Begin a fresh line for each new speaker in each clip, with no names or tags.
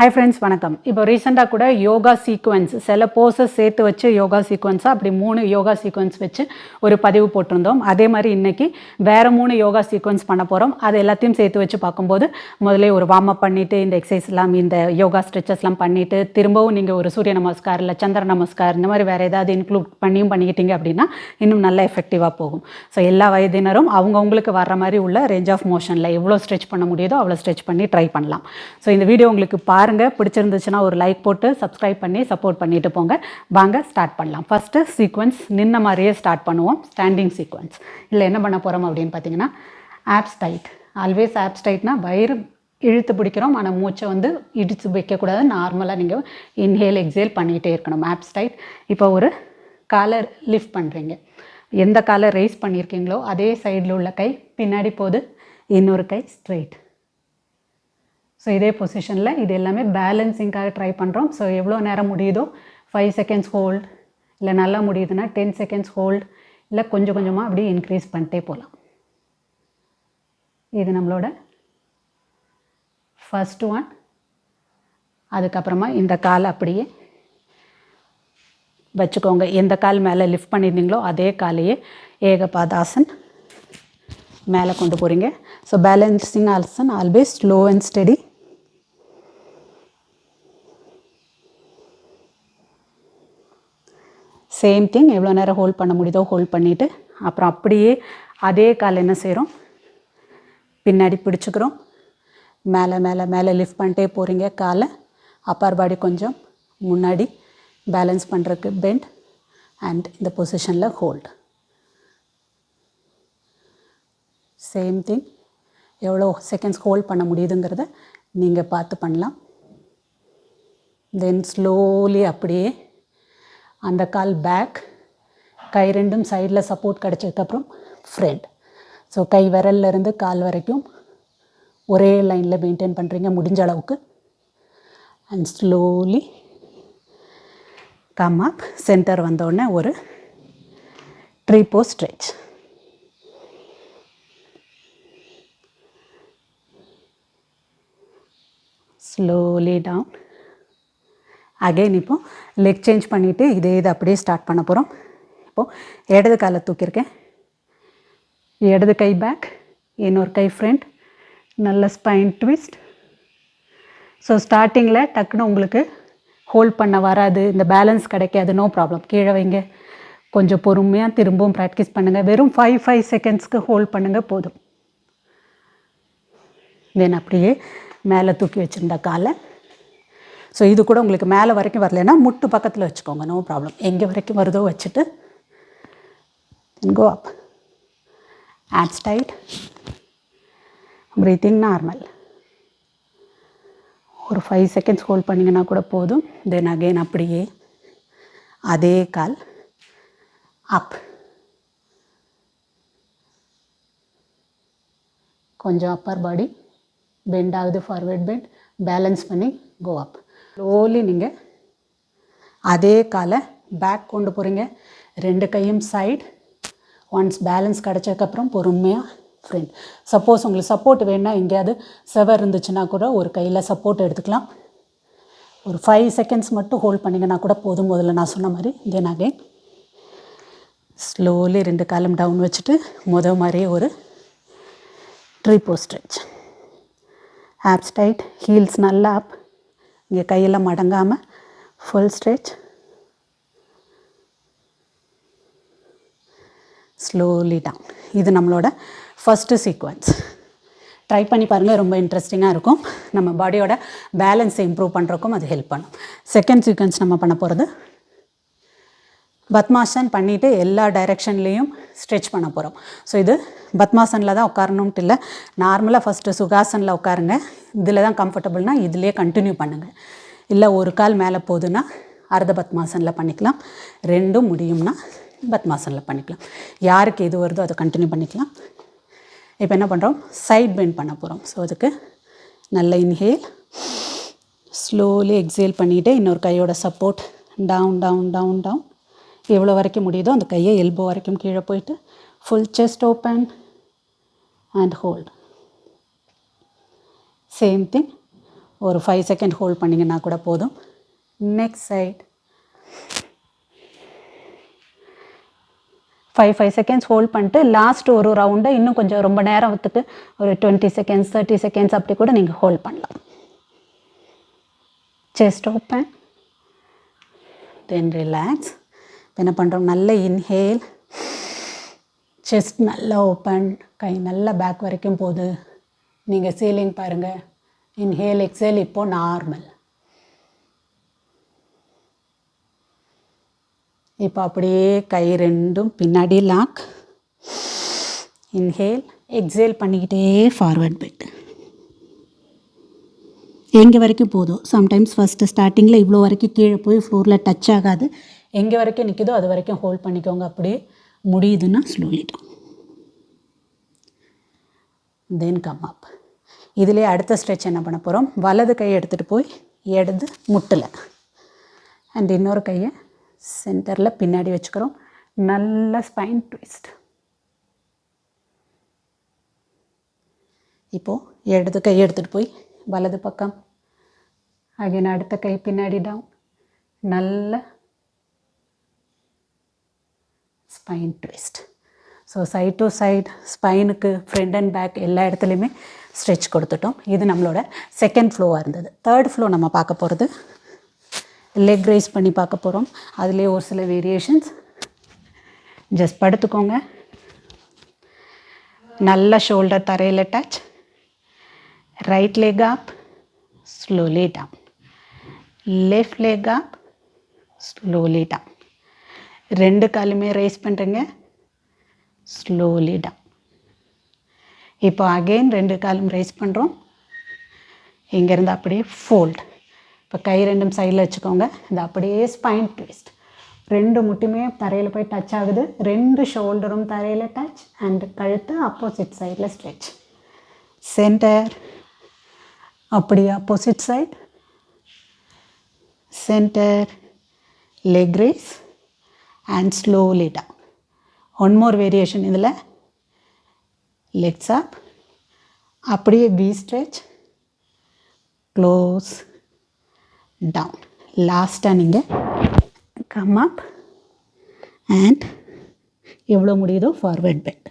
Hi friends வணக்கம். இப்போ ரீசெண்டாக கூட யோகா சீக்வன்ஸ் சில போஸஸ் சேர்த்து வச்சு யோகா சீக்வன்ஸாக அப்படி மூணு யோகா சீக்வன்ஸ் வச்சு ஒரு பதிவு போட்டிருந்தோம். அதே மாதிரி இன்றைக்கி வேறு மூணு யோகா சீக்வன்ஸ் பண்ண போகிறோம் அது எல்லாத்தையும் சேர்த்து வச்சு பார்க்கும்போது முதல்ல ஒரு வார்ம் அப் பண்ணிவிட்டு இந்த எக்ஸசைஸ்லாம் இந்த யோகா ஸ்ட்ரெச்சஸ்லாம் பண்ணிவிட்டு திரும்பவும் நீங்கள் ஒரு சூரிய நமஸ்கார் இல்லை சந்திர நமஸ்கார் இந்த மாதிரி வேறு ஏதாவது இன்க்ளூட் பண்ணியும் பண்ணிக்கிட்டீங்க அப்படின்னா இன்னும் நல்லா எஃபெக்டிவாக போகும். ஸோ எல்லா வயதினரும் அவங்கவுங்களுக்கு வர்ற மாதிரி உள்ள ரேஞ்ச் ஆஃப் மோஷனில் எவ்வளோ ஸ்ட்ரெச் பண்ண முடியுதோ அவ்வளோ ஸ்ட்ரெச் பண்ணி ட்ரை பண்ணலாம். ஸோ இந்த வீடியோ உங்களுக்கு பாருங்கள் பிடிச்சிருந்துச்சுன்னா ஒரு லைக் போட்டு சப்ஸ்கிரைப் பண்ணி சப்போர்ட் பண்ணிட்டு போங்க. வாங்க ஸ்டார்ட் பண்ணலாம். ஃபஸ்ட்டு சீக்வன்ஸ் நின்ன மாதிரியே ஸ்டார்ட் பண்ணுவோம். ஸ்டாண்டிங் சீக்வன்ஸ் இல்லை என்ன பண்ண போகிறோம் அப்படின்னு பார்த்தீங்கன்னா ஆப்ஸ் டைட் ஆல்வேஸ் ஆப்ஸ் டைட்னா வயிறு இழுத்து பிடிக்கிறோம் ஆனால் மூச்சை வந்து இடித்து வைக்கக்கூடாது. நார்மலாக நீங்கள் இன்ஹேல் எக்ஸேல் பண்ணிகிட்டே இருக்கணும். ஆப்ஸ் டைட் இப்போ ஒரு காலை லிஃப்ட் பண்ணுறீங்க எந்த காலை ரைஸ் பண்ணியிருக்கீங்களோ அதே சைடில் உள்ள கை பின்னாடி போகுது. இன்னொரு கை ஸ்ட்ரைட் ஸோ இதே பொசிஷனில் இது எல்லாமே பேலன்சிங்காக ட்ரை பண்ணுறோம் ஸோ எவ்வளோ நேரம் முடியுதோ ஃபைவ் செகண்ட்ஸ் ஹோல்ட் இல்லை நல்லா முடியுதுன்னா டென் செகண்ட்ஸ் ஹோல்ட் இல்லை கொஞ்சம் கொஞ்சமாக அப்படியே இன்க்ரீஸ் பண்ணிட்டே போகலாம் இது நம்மளோட ஃபஸ்ட் ஒன் அதுக்கப்புறமா இந்த கால் அப்படியே வச்சுக்கோங்க. எந்த கால் மேலே லிஃப்ட் பண்ணியிருந்தீங்களோ அதே காலையே ஏகபாதாசன் மேலே கொண்டு போகிறீங்க so balancing Olsen always slow and steady same thing எவ்வளோ நேரம் ஹோல்ட் பண்ண முடியுதோ ஹோல்ட் பண்ணிவிட்டு அப்புறம் அப்படியே அதே கால் என்ன செய்கிறோம் பின்னாடி பிடிச்சிக்கிறோம். மேலே மேலே மேலே லிஃப்ட் பண்ணிட்டே போகிறீங்க காலை அப்பர் பாடி கொஞ்சம் முன்னாடி பேலன்ஸ் பண்ணுறதுக்கு பெண்ட் அண்ட் இந்த பொசிஷனில் ஹோல்டு சேம் திங் எவ்வளோ செகண்ட்ஸ் ஹோல்ட் பண்ண முடியுதுங்கிறத நீங்கள் பார்த்து பண்ணலாம். தென் ஸ்லோலி அப்படியே அந்த கால் பேக் கை ரெண்டும் சைடில் சப்போர்ட் கிடச்சதுக்கப்புறம் ஃப்ரெண்ட் ஸோ கை விரல்ல இருந்து கால் வரைக்கும் ஒரே லைனில் மெயின்டைன் பண்ணுறீங்க முடிஞ்ச அளவுக்கு. And slowly come up centre வந்தோடனே ஒரு ட்ரீப்போ ஸ்ட்ரெச் ஸ்லோலி டவுன் அகைன் இப்போது லெக் சேஞ்ச் பண்ணிவிட்டு இதே இது அப்படியே ஸ்டார்ட் பண்ண போகிறோம் இப்போது இடது காலை தூக்கியிருக்கேன். இடது கை பேக் இன்னொரு கை ஃப்ரண்ட் நல்ல ஸ்பைன் ட்விஸ்ட் ஸோ ஸ்டார்டிங்கில் டக்குன்னு உங்களுக்கு ஹோல்ட் பண்ண வராது இந்த பேலன்ஸ் கிடைக்காது நோ ப்ராப்ளம் கீழே வைங்க. கொஞ்சம் பொறுமையாக திரும்பவும் ப்ராக்டிஸ் பண்ணுங்கள் வெறும் ஃபைவ் ஃபைவ் செகண்ட்ஸ்க்கு ஹோல்ட் பண்ணுங்கள் போதும். தென் அப்படியே மேலே தூக்கி வச்சுருந்த காலை ஸோ இது கூட உங்களுக்கு மேலே வரைக்கும் வரலைன்னா முட்டு பக்கத்தில் வச்சுக்கோங்க. நோ ப்ராப்ளம் எங்கே வரைக்கும் வருதோ வச்சுட்டு go up abs tight breathing normal ஒரு ஃபைவ் செகண்ட்ஸ் ஹோல்ட் பண்ணிங்கன்னா கூட போதும். தென் அகெயின் அப்படியே அதே கால் அப் கொஞ்சம் அப்பர் பாடி பெண்ட் ஆகுது ஃபார்வேர்ட் பெண்ட் பேலன்ஸ் பண்ணி கோ அப் ஸ்லோலி நீங்கள் அதே காலை பேக் கொண்டு போகிறீங்க ரெண்டு கையும் சைடு ஒன்ஸ் பேலன்ஸ் கிடச்சதுக்கப்புறம் பொறுமையாக ஃப்ரெண்ட் சப்போஸ் உங்களுக்கு சப்போர்ட் வேணா எங்கேயாவது செவர் இருந்துச்சுன்னா கூட ஒரு கையில் சப்போர்ட் எடுத்துக்கலாம். ஒரு ஃபைவ் செகண்ட்ஸ் மட்டும் ஹோல்ட் பண்ணிங்கன்னா கூட போதும். முதல்ல நான் சொன்ன மாதிரி. தென் அகைன் ஸ்லோலி ரெண்டு காலம் டவுன் வச்சுட்டு முத மாதிரியே ஒரு ட்ரிப்போ ஸ்ட்ரெச் ஆப்ஸ் டைட் ஹீல்ஸ் நல்லா அப் இங்கே கையில் மடங்காமல் ஃபுல் ஸ்ட்ரெச் ஸ்லோலி டவுன் இது நம்மளோட ஃபஸ்ட்டு சீக்வன்ஸ் ட்ரை பண்ணி பாருங்கள் ரொம்ப இன்ட்ரெஸ்டிங்காக இருக்கும். நம்ம பாடியோட பேலன்ஸை இம்ப்ரூவ் பண்ணுறக்கும் அது ஹெல்ப் பண்ணும். செகண்ட் சீக்வன்ஸ் நம்ம பண்ண போகிறது பத்மாசன் பண்ணிவிட்டு எல்லா டைரெக்ஷன்லேயும் ஸ்ட்ரெச் பண்ண போகிறோம் ஸோ இது பத்மாசனில் தான் உட்காரணும்ட்டு இல்லை. நார்மலாக ஃபஸ்ட்டு சுகாசனில் உட்காருங்க. இதில் தான் கம்ஃபர்டபுள்னால் இதிலே கண்டினியூ பண்ணுங்கள் இல்லை ஒரு கால் மேலே போகுதுன்னா அர்த்த பத்மாசனில் பண்ணிக்கலாம். ரெண்டும் முடியும்னா பத்மாசனில் பண்ணிக்கலாம். யாருக்கு எது வருதோ அதை கண்டினியூ பண்ணிக்கலாம். இப்போ என்ன பண்ணுறோம் சைட் பெண்ட் பண்ண போகிறோம் ஸோ அதுக்கு நல்ல இன்ஹேல் ஸ்லோலி எக்ஸேல் பண்ணிவிட்டு இன்னொரு கையோட support down down down down எவ்வளோ வரைக்கும் முடியுதோ அந்த கையை எல்போ வரைக்கும் கீழே போயிட்டு full chest open and hold same thing ஒரு ஃபைவ் செகண்ட் ஹோல்ட் பண்ணிங்கன்னா கூட போதும். Next side five five seconds hold பண்ணிட்டு லாஸ்ட் ஒரு ரவுண்டை இன்னும் கொஞ்சம் ரொம்ப நேரத்துக்கு ஒரு டுவெண்ட்டி செகண்ட்ஸ் தேர்ட்டி செகண்ட்ஸ் அப்படி கூட நீங்கள் ஹோல்ட் பண்ணலாம். செஸ்ட் ஓப்பன் தென் ரிலாக்ஸ் என்ன பண்ணுறோம் நல்ல இன்ஹேல் செஸ்ட் நல்லா ஓப்பன் கை நல்லா பேக் வரைக்கும் போகுது. நீங்கள் சீலிங் பாருங்கள் இன்ஹேல் எக்ஸேல் இப்போது நார்மல் இப்போ அப்படியே கை ரெண்டும் பின்னாடி லாக் இன்ஹேல் எக்ஸேல் பண்ணிக்கிட்டே ஃபார்வர்ட் பெட் எங்கே வரைக்கும் போதும்? சம்டைம்ஸ் ஃபஸ்ட்டு ஸ்டார்டிங்கில் இவ்வளோ வரைக்கும் கீழே போய் ஃப்ளோரில் டச் ஆகாது. எங்கே வரைக்கும் நிற்குதோ அது வரைக்கும் ஹோல்ட் பண்ணிக்கோங்க. அப்படியே முடியுதுன்னா slowly down then come up இதிலே அடுத்த ஸ்ட்ரெச் என்ன பண்ண போகிறோம் வலது கையை எடுத்துகிட்டு போய் இடது முட்டில். அண்ட் இன்னொரு கையை சென்டரில் பின்னாடி வச்சுக்கிறோம். நல்ல ஸ்பைன் ட்விஸ்ட் இப்போது இடது கை எடுத்துகிட்டு போய் வலது பக்கம். அகைன் அடுத்த கை பின்னாடி டவுன் நல்ல spine twist so side to side ஸ்பைனுக்கு front and back எல்லா இடத்துலையுமே ஸ்ட்ரெச் கொடுத்துட்டோம். இது நம்மளோட செகண்ட் ஃப்ளோவாக இருந்தது. தேர்ட் ஃப்ளோ நம்ம பார்க்க போகிறது லெக் ரைஸ் பண்ணி பார்க்க போகிறோம் அதுலேயே ஒரு சில வேரியேஷன்ஸ் ஜஸ்ட் படுத்துக்கோங்க. நல்ல ஷோல்டர் தரையில் touch right leg up slowly down. Left leg up slowly down. ரெண்டு காலுமே ரைஸ் பண்ணுறேங்க ஸ்லோலி டவுன் இப்போ அகெயின் ரெண்டு காலும் ரைஸ் பண்ணுறோம் இங்கேருந்து அப்படியே ஃபோல்ட் இப்போ கை ரெண்டும் சைடில் வச்சுக்கோங்க. இது அப்படியே ஸ்பைன் ட்விஸ்ட் ரெண்டு முட்டுமே தரையில் போய் டச் ஆகுது. ரெண்டு ஷோல்டரும் தரையில் டச் அண்ட் கழுத்து அப்போசிட் சைடில் ஸ்ட்ரெச் சென்டர் அப்படியே opposite side center leg raise and slowly down. One more variation இதில். லெக்ஸ் அப் அப்படியே வி ஸ்ட்ரெச் க்ளோஸ் டவுன் லாஸ்ட்டாக நீங்கள் கம் அப் அண்ட் எவ்வளோ முடியுதோ ஃபார்வர்ட் பெட்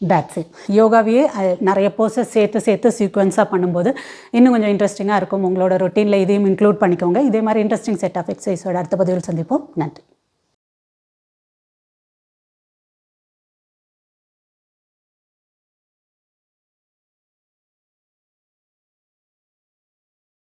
தட்ஸ் இட் யோகாவையே நிறைய போர்ஸஸ் சேர்த்து சேர்த்து சீக்வன்ஸாக பண்ணும்போது இன்னும் கொஞ்சம் இன்ட்ரெஸ்டிங்காக இருக்கும். உங்களோட ரொட்டீனில் இதையும் இன்க்ளூட் பண்ணிக்கோங்க. இதே மாதிரி இன்ட்ரெஸ்டிங் செட் ஆஃப் எக்ஸசைஸோட அடுத்த பதிவில் சந்திப்போம். நன்றி.